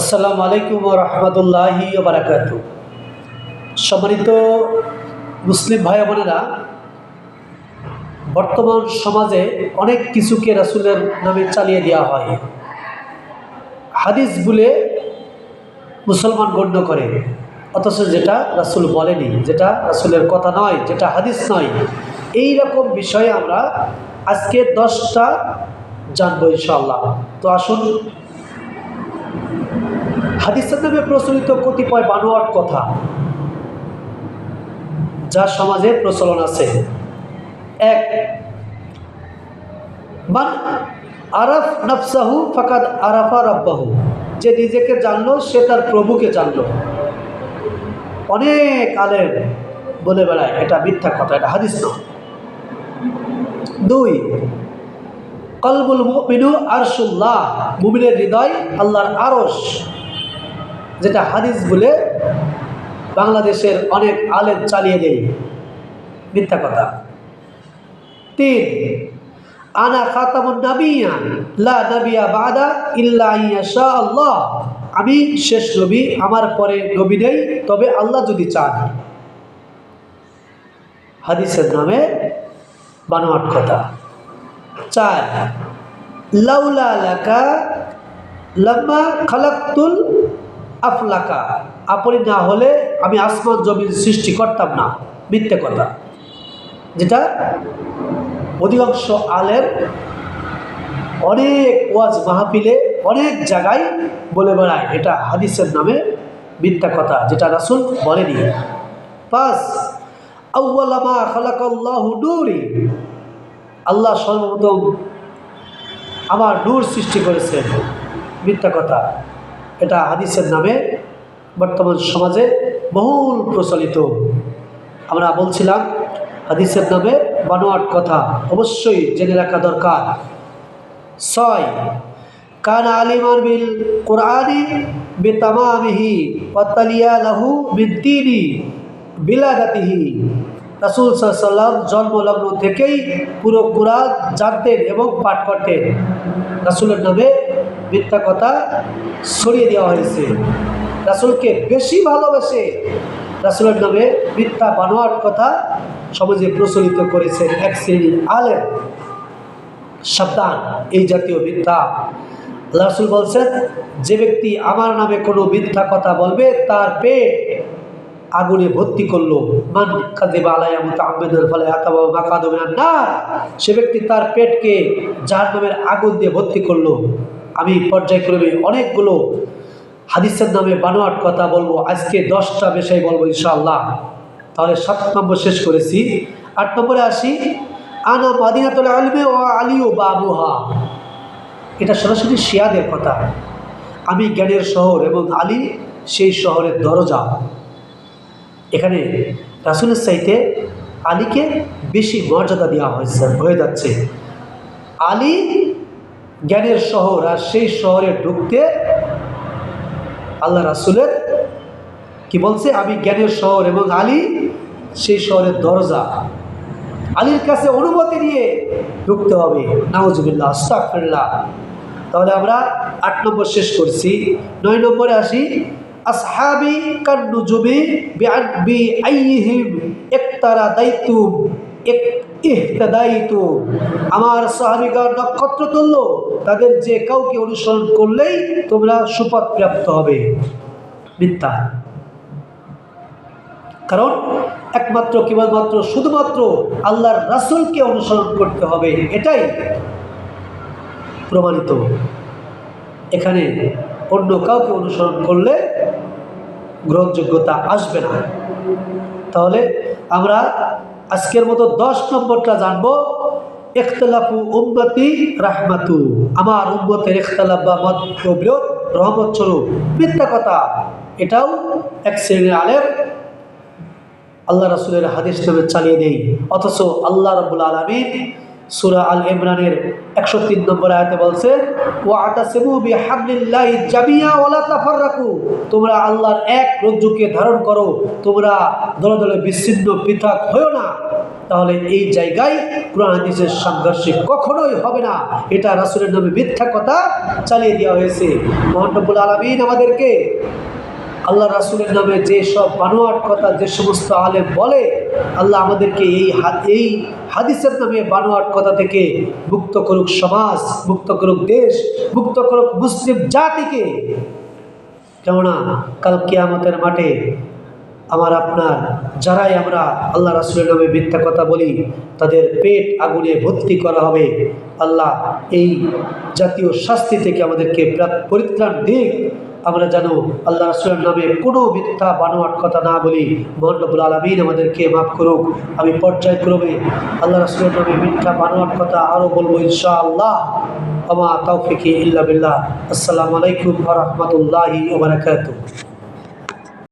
আসসালামু আলাইকুম রহমতুল্লাহি বারাকাতু। সম্মানিত মুসলিম ভাই বোনেরা, বর্তমান সমাজে অনেক কিছুকে রাসুলের নামে চালিয়ে দেওয়া হয়। হাদিস বলে মুসলমান গণ্য করে, অথচ যেটা রাসুল বলেনি, যেটা রাসুলের কথা নয়, যেটা হাদিস নয়। এই রকম বিষয়ে আমরা আজকে দশটা জানব ইনশাল্লাহ তো আসুন হাদিসের নামে প্রচলিত কতিপয় বানোয়াট কথা যা সমাজে প্রচলন আছে। এক, মান আরাফ নফসাহু ফাকাদ আরাফা রব্বাহু, যে নিজেকে জানলো, সে তার প্রভুকে জানলো। অনেক আলেম বলে বেড়ায়, এটা মিথ্যা কথা, এটা হাদিস নয় দুই, কলবুল মুমিনু আরশুল্লাহ, মুমিনের হৃদয় আল্লাহর আরশ। যেটা হাদিস বলে বাংলাদেশের অনেক আলেম চালিয়ে দেয়। মিথ্যা কথা। তিন, আনা খাতামুন নাবিয়া, লা নাবিয়া বাদা ইল্লা ইয়াশা আল্লাহ। আমি শেষ নবী, আমার পরে নবী নেই, তবে আল্লাহ যদি চান। হাদিসের নামে বানোয়াট কথা। চার, লাউলা লাকা লাম্মা খালাক্তুল আফলাকা। আপনি না হলে আমি আসমান জমির সৃষ্টি করতাম না। মিথ্যে কথা। যেটা অধিকাংশ আলের অনেক ওয়াজ মাহফিলে অনেক জায়গায় বলে বেড়ায়। এটা হাদিসের নামে মিথ্যা কথা, যেটা রাসুল বলেনি। পাঁচ আউ্লামা আল্লাহ সর্বপ্রথম আমার নূর সৃষ্টি করেছেন। মিথ্যা কথা। এটা হাদিসের নামে বর্তমান সমাজে বহুল প্রচলিত। আমরা বলছিলাম, হাদিসের নামে বানোয়াট কথা অবশ্যই জেনে রাখা দরকার। ছয়, কান আলিমান বিল কোরআনি বেতামামিহি ওয়াতালিয়া লাহু বিদ্দিনি বিলাদাতিহি। রাসুল সাল্লাম জন্মলগ্ন থেকেই পুরো কোরআন জানতেন এবং পাঠ করতেন। রাসুলের নামে মিথ্যা কথা ছড়িয়ে দেওয়া হয়েছে। রাসুলকে বেশি ভালোবেসে রাসুলের নামে মিথ্যা বানোয়ার কথা সমাজে প্রচলিত করেছেন এক শ্রেণির আলেম সাবধান, এই জাতীয় মিথ্যা। রাসুল বলছেন, যে ব্যক্তি আমার নামে কোনো মিথ্যা কথা বলবে, তার পেট আগুনে ভর্তি করল। মান কাজে বালায়া মতো আহমেদের ফলে আতাবা মাকাদমিনার না সে ব্যক্তি তার পেটকে যার নামের আগুন দিয়ে ভর্তি করল। আমি পর্যায়ক্রমে অনেকগুলো হাদিসের নামে বানোয়াট কথা বলব। আজকে দশটা বিষয় বলব ইনশাআল্লাহ। তাহলে সাত নম্বর শেষ করেছি। আট নম্বরে আসি, আনা মাদিনাতুল আলমে ও আলিও বাবুহা। এটা সরাসরি শিয়াদের কথা। আমি জ্ঞানের শহর এবং আলী সেই শহরের দরজা। এখানে রাসুলের সাইতে আলীকে বেশি মর্যাদা দেওয়া হয়েছে, হয়ে যাচ্ছে। আলী জ্ঞানের শহর আর সেই শহরে ঢুকতে আল্লাহ রাসুলের কি বলছে? আমি জ্ঞানের শহর এবং আলী সেই শহরের দরজা। আলীর কাছে অনুমতি নিয়ে ঢুকতে হবে। নাওজুবিল্লাহ আস্তাফিল্লাহ তাহলে আমরা আট নম্বর শেষ করছি। নয় নম্বরে আসি আসহাবি কান্নুজুবি বি আইহিম একতারা দায়িত্ব এক ইহতাদায়িতু আমার সাহাবিগণ নক্ষত্র তুল্য, তাদের যে কাউকে অনুসরণ করলেই তোমরা সুপথ প্রাপ্ত হবে। মিথ্যা। কারণ একমাত্র কেবলমাত্র, শুধুমাত্র আল্লাহর রাসুলকে অনুসরণ করতে হবে, এটাই প্রমাণিত। এখানে অন্য কাউকে অনুসরণ করলে গ্রহণযোগ্যতা আসবে না। তাহলে আমরা আজকের মতো দশ নম্বরটা জানব, ইখতলাফু উম্মতি রাহমাতু। আমার উম্মতের ইখতলাফ বা মতবিরোধ রহমত স্বরূপ। মিথ্যা কথা, এটাও এক শ্রেণির আলেম। আল্লাহ রাসুলের হাদিস চালিয়ে দেই। অথচ আল্লাহ রবুল আলমিন সুরা আল ইমরানের একশো তিন নম্বর আয়তে বলছে ও আতাসেবু জামিয়া তোমরা আল্লাহর এক রজ্জুকে ধারণ করো, তোমরা দলে দলে বিচ্ছিন্ন, পৃথক হয়েও না। তাহলে এই জায়গায় কোরআন হাদিসের সংঘর্ষে কখনোই হবে না। এটা রাসুলের নামে মিথ্যা কথা চালিয়ে দেওয়া হয়েছে। মহানবুল আলমিন আমাদেরকে আল্লাহ রাসুলের নামে যে সব বানোয়াট কথা, যে সমস্ত আলেম বলে, আল্লাহ আমাদেরকে এই এই হাদিসের নামে বানোয়াট কথা থেকে মুক্ত করুক সমাজ, মুক্ত করুক দেশ, মুক্ত করুক মুসলিম জাতিকে। কেননা, কাল কিয়ামতের মাঠে আমার আপনার, যারাই আমরা আল্লাহ রাসুলের নামে মিথ্যা কথা বলি, তাদের পেট আগুনে ভর্তি করা হবে। আল্লাহ এই জাতীয় শাস্তি থেকে আমাদেরকে প্রা- পরিত্রাণ দিক। আমরা যেন আল্লাহ রাসুলের নামে কোনো মিথ্যা বানোয়াট কথা না বলি। মহানবুল আলমিন আমাদেরকে মাফ করুক। আমি পর্যায়ক্রমে আল্লাহ রাসুলের নামে মিথ্যা বানোয়াট কথা আরও বলব ইনশা আল্লাহ আমা তৌফিকি ইল্লা আসসালামু আলাইকুম ওয়া রাহমাতুল্লাহি